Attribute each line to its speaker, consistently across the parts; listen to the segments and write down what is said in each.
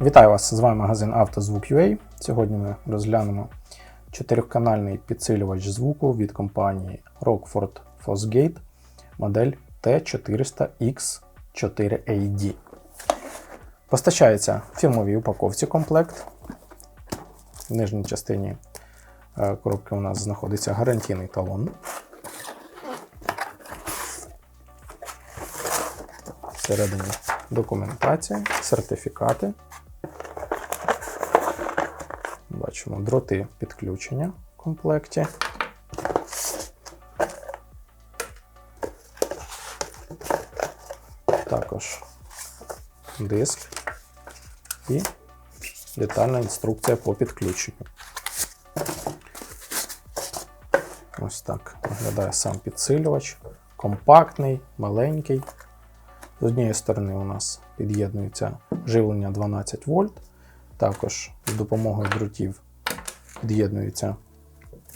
Speaker 1: Вітаю вас! З вами магазин «Автозвук.UA». Сьогодні ми розглянемо чотириканальний підсилювач звуку від компанії Rockford Fosgate модель T400X4AD. Постачається в фірмовій упаковці комплект. В нижній частині е, коробки у нас знаходиться гарантійний талон. Всередині документація, сертифікати. Бачимо дроти підключення в комплекті. Також диск і детальна інструкція по підключенню. Ось так виглядає сам підсилювач. Компактний, маленький. З однієї сторони у нас під'єднується живлення 12 вольт. Також з допомогою дротів під'єднуються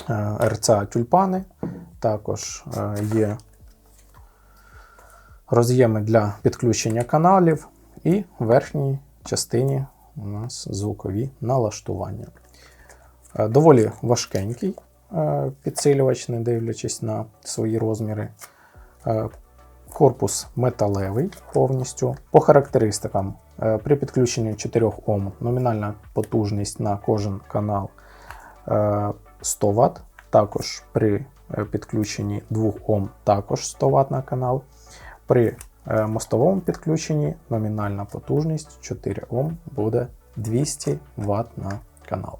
Speaker 1: е, RCA тюльпани. Також е, є роз'єми для підключення каналів, і в верхній частині у нас звукові налаштування. Е, Доволі важкенький підсилювач, не дивлячись на свої розміри. Е, Корпус металевий повністю. По характеристикам, е, при підключенні 4 Ом номінальна потужність на кожен канал е, 100 Вт. Також при е, підключенні 2 Ом також 100 Вт на канал. При е, мостовому підключенні номінальна потужність 4 Ом буде 200 Вт на канал.